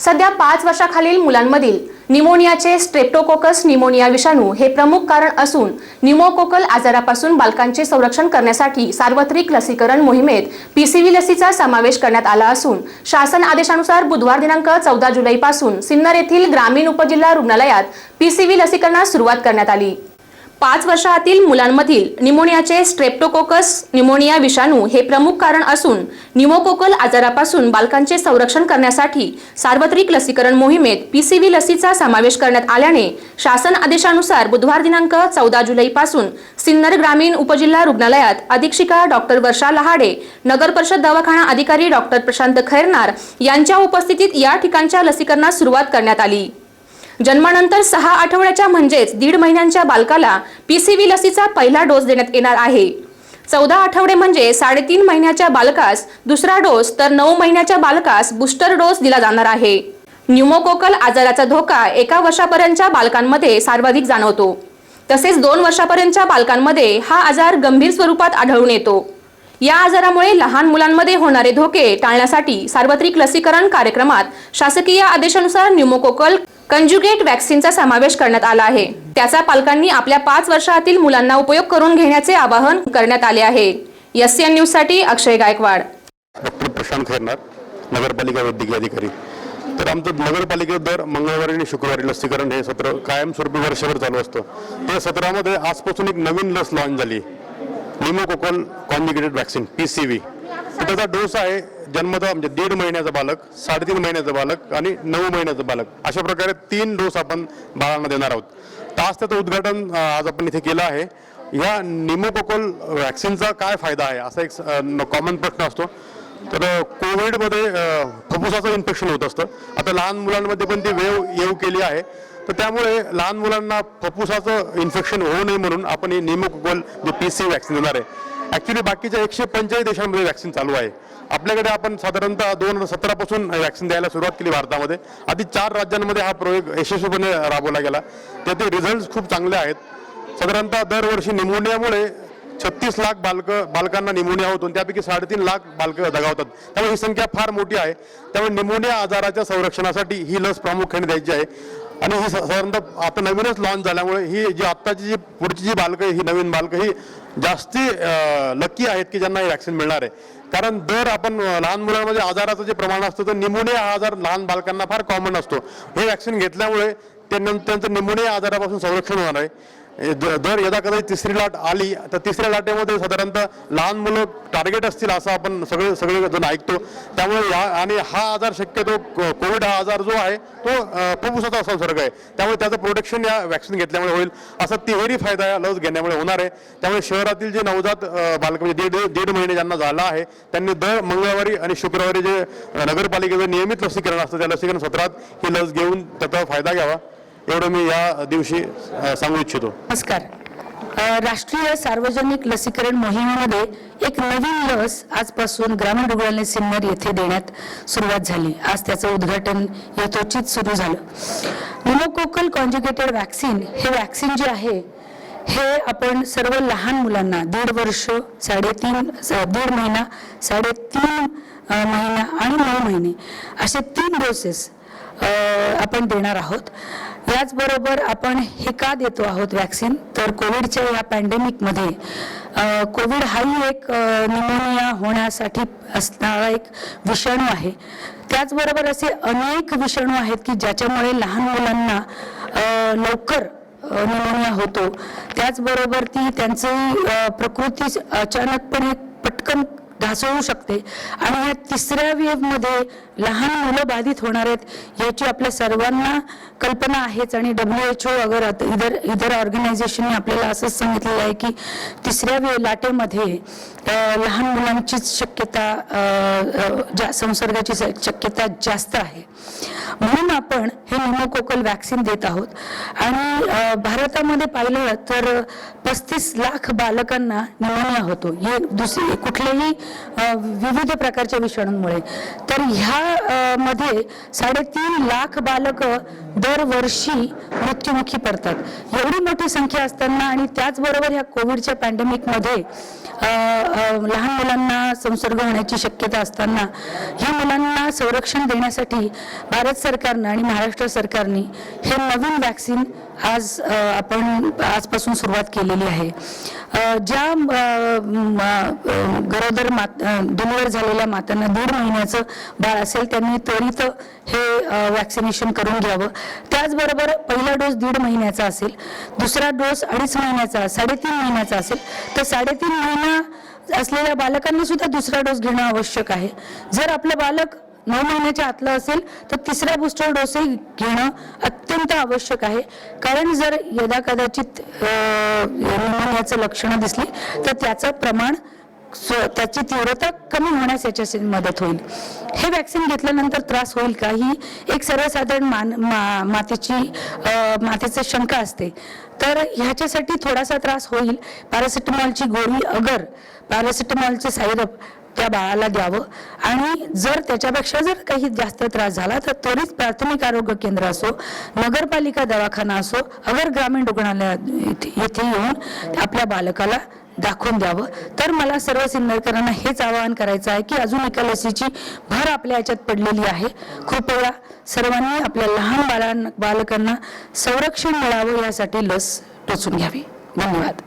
सध्या पाच वर्षाखालील मुलांमधील निमोनियाचे स्ट्रेप्टोकोकस निमोनिया विषाणू हे प्रमुख कारण असून निमोकोकल आजारापासून बालकांचे संरक्षण करण्यासाठी सार्वत्रिक लसीकरण मोहिमेत पीसीव्ही लसीचा समावेश करण्यात आला असून शासन आदेशानुसार बुधवार दिनांक चौदा जुलैपासून सिन्नर येथील ग्रामीण उपजिल्हा रुग्णालयात पीसीव्ही लसीकरणास सुरुवात करण्यात आली. पाच वर्षातील मुलांमधील निमोनियाचे स्ट्रेप्टोकोकस निमोनिया विषाणू हे प्रमुख कारण असून निमोकोकल आजारापासून बालकांचे संरक्षण करण्यासाठी सार्वत्रिक लसीकरण मोहिमेत पीसीव्ही लसीचा समावेश करण्यात आल्याने शासन आदेशानुसार बुधवार दिनांक चौदा जुलैपासून सिन्नर ग्रामीण उपजिल्हा रुग्णालयात अधीक्षिका डॉक्टर वर्षा लहाडे नगर परिषद दवाखाना अधिकारी डॉक्टर प्रशांत खैरनार यांच्या उपस्थितीत या ठिकाणच्या लसीकरणास सुरुवात करण्यात आली. जन्मानंतर सहा आठवड्याच्या म्हणजेच दीड महिन्यांच्या बालकाला पीसीव्ही लसीचा पहिला डोस देण्यात येणार आहे. चौदा आठवडे म्हणजे साडेतीन महिन्याच्या बालकास दुसरा डोस तर नऊ महिन्याच्या बालकास बूस्टर डोस दिला जाणार आहे. न्यूमोकोकल आजाराचा धोका एका वर्षापर्यंतच्या बालकांमध्ये सर्वाधिक जाणवतो. तसेच दोन वर्षापर्यंतच्या बालकांमध्ये हा आजार गंभीर स्वरूपात आढळून येतो. या आजारामुळे लहान मुलांमध्ये होणारे धोके टाळण्यासाठी सार्वत्रिक लसीकरण कार्यक्रमात शासकीय आदेशानुसार न्यूमोकोकल कंजुगेट वॅक्सिनचा समावेश करण्यात आला आहे. त्याचा पालकांनी आपल्या पाच वर्षातील मुलांना उपयोग करून घेण्याचे आवाहन करण्यात आले आहे. एस एन न्यूजसाठी अक्षय गायकवाड. डॉक्टर प्रशांत खैरनार नगरपालिका वैद्यकीय अधिकारी. तर आमचं नगरपालिकेत दर मंगळवारी आणि शुक्रवारी लसीकरण हे सत्र कायमस्वरूपी वर्षभर चालू असतं. त्या सत्रामध्ये आजपासून एक नवीन लस लॉन्च झाली. Pneumococcal conjugated vaccine P C V त्याचा डोस आहे जन्मता म्हणजे दीड महिन्याचा बालक साडेतीन महिन्याचा बालक आणि नऊ महिन्याचं बालक. अशा प्रकारे तीन डोस आपण बाळांना देणार आहोत. तास त्याचं उद्घाटन आज आपण इथे केलं आहे. या निमोकोकोल व्हॅक्सिनचा काय फायदा आहे? असा एक कॉमन प्रश्न असतो. तर कोविडमध्ये फुफ्फुसाचं इन्फेक्शन होत असतं. आता लहान मुलांमध्ये पण ती वेव येऊ केली आहे. तर त्यामुळे लहान मुलांना फुफ्फुसाचं इन्फेक्शन होऊ नये म्हणून आपण हे निमोकोकोल जे पी सी व्हॅक्सिन देणार आहे. ॲक्च्युली बाकीच्या एकशे पंचेचाळीस देशांमध्ये वॅक्सिन चालू आहे. आपल्याकडे आपण साधारणतः दोन हजार सतरापासून वॅक्सिन द्यायला सुरुवात केली भारतामध्ये. आधी चार राज्यांमध्ये हा प्रयोग यशस्वीपणे राबवला गेला. त्याचे रिझल्ट खूप चांगले आहेत. साधारणतः दरवर्षी निमोनियामुळे छत्तीस लाख बालक बालकांना निमोनिया होतो. त्यापैकी साडेतीन लाख बालकं दगावतात. त्यामुळे ही संख्या फार मोठी आहे. त्यामुळे निमोनिया आजाराच्या संरक्षणासाठी ही लस प्रामुख्याने द्यायची आहे. आणि ही साधारणतः आता नवीनच लॉन्च झाल्यामुळे ही जी आत्ताची जी पुढची जी बालकं आहे, ही नवीन बालकं ही जास्ती लकी आहेत की ज्यांना ही वॅक्सिन मिळणार आहे. कारण दर आपण लहान मुलांमध्ये आजाराचं जे प्रमाण असतं तर निमोनिया हा आजार लहान बालकांना फार कॉमन असतो. हे वॅक्सिन घेतल्यामुळे त्यांना त्यांचं निमोनिया आजारापासून संरक्षण होणार आहे. दर यदा कदाचित तिसरी लाट आली तर तिसऱ्या लाटेमध्ये साधारणतः लहान मुलं टार्गेट असतील असं आपण सगळे सगळे जण ऐकतो. त्यामुळे या आणि हा आजार शक्यतो को- कोविड हा आजार जो आहे तो फुफ्फुसाचा संसर्ग आहे. त्यामुळे त्याचं प्रोटेक्शन या वॅक्सिन घेतल्यामुळे होईल. असा तिहेरी फायदा या लस घेण्यामुळे होणार आहे. त्यामुळे शहरातील जे नवजात बालक म्हणजे दीड दीड महिने ज्यांना झाला आहे त्यांनी दर मंगळवारी आणि शुक्रवारी जे नगरपालिकेचं नियमित लसीकरण असतं त्या लसीकरण सत्रात ही लस घेऊन त्याचा फायदा घ्यावा. एवढं मी या दिवशी सांगू इच्छितो. नमस्कार. राष्ट्रीय सार्वजनिक लसीकरण मोहिमेमध्ये एक नवीन लस आजपासून ग्रामीण रुग्णालय सिन्नर येथे देण्यात सुरुवात झाली. आज त्याचं उद्घाटन यथोचित सुरू झालं. निमोकोकल कॉन्ज्युगेटेड वॅक्सिन हे वॅक्सिन जे आहे हे आपण सर्व लहान मुलांना दीड वर्ष साडेतीन दीड महिना साडेतीन महिना आणि नऊ महिने असे तीन डोसेस आपण देणार आहोत. याचबरोबर आपण हे का देतो आहोत वॅक्सिन तर कोविडच्या या पॅन्डेमिकमध्ये कोविड हाही एक निमोनिया होण्यासाठी असणारा एक विषाणू आहे. त्याचबरोबर असे अनेक विषाणू आहेत की ज्याच्यामुळे लहान मुलांना लवकर निमोनिया होतो. त्याचबरोबर ती त्यांची प्रकृती अचानकपणे पटकन ढासळू शकते. आणि या तिसऱ्या वेव्हमध्ये लहान मुलं बाधित होणार आहेत याची आपल्या सर्वांना कल्पना आहेच. आणि डब्ल्यू एच ओ वगैरे इतर इतर ऑर्गनायझेशनने आपल्याला असंच सांगितलेलं आहे की तिसऱ्या वे लाटेमध्ये लहान मुलांचीच शक्यता जा संसर्गाची शक्यता जास्त आहे. म्हणून आपण हे निमोकोकल वॅक्सिन देत आहोत. आणि भारतामध्ये पाहिलं तर पस्तीस लाख बालकांना निमोनिया होतो. हे दुसरी कुठल्याही विविध प्रकारच्या विषाणूंमुळे. तर ह्या मध्ये साडेतीन लाख बालकं दरवर्षी मृत्युमुखी पडतात. एवढी मोठी संख्या असताना आणि त्याचबरोबर ह्या कोविडच्या पॅन्डेमिकमध्ये लहान मुलांना संसर्ग होण्याची शक्यता असताना ह्या मुलांना संरक्षण देण्यासाठी भारत सरकारनं आणि महाराष्ट्र सरकारने हे नवीन वॅक्सिन आज आपण आजपासून सुरुवात केलेली आहे. ज्या गरोदर मात डिलिव्हर झालेल्या मातांना दीड महिन्याचं बाळ असेल त्यांनी त्वरित हे वॅक्सिनेशन करून घ्यावं. त्याचबरोबर पहिला डोस दीड महिन्याचा असेल दुसरा डोस अडीच महिन्याचा साडेतीन महिन्याचा असेल तर साडेतीन महिना असलेल्या बालकांनी सुद्धा दुसरा डोस घेणं आवश्यक आहे. जर आपलं बालक नऊ महिन्याच्या आतलं असेल तर तिसरा बूस्टर डोसही घेणं अत्यंत आवश्यक आहे. कारण जर यदा कदाचित निमोनियाचं लक्षणं दिसली तर त्याचं प्रमाण त्याची तीव्रता कमी होण्यास याच्याशी मदत होईल. हे वॅक्सिन घेतल्यानंतर त्रास होईल का? ही एक सर्वसाधारण मान मा, मातेची अ, मातेचं शंका असते. तर ह्याच्यासाठी थोडासा त्रास होईल. पॅरासिटामॉलची गोळी अगर पॅरासिटामॉलचे सायरप त्या बाळाला द्यावं. आणि जर त्याच्यापेक्षा जर काही जास्त त्रास झाला तर त्वरित प्राथमिक आरोग्य केंद्र असो नगरपालिका दवाखाना असो अगर ग्रामीण रुग्णालयात येथे येथे येऊन आपल्या बालकाला दाखवून द्यावं. तर मला सर्व सिन्नरकरांना हेच आवाहन करायचं आहे की अजून एका लसीची भर आपल्या याच्यात पडलेली आहे. कृपया सर्वांनी आपल्या लहान बाळां बालकांना संरक्षण मिळावं यासाठी लस टोचून घ्यावी. धन्यवाद.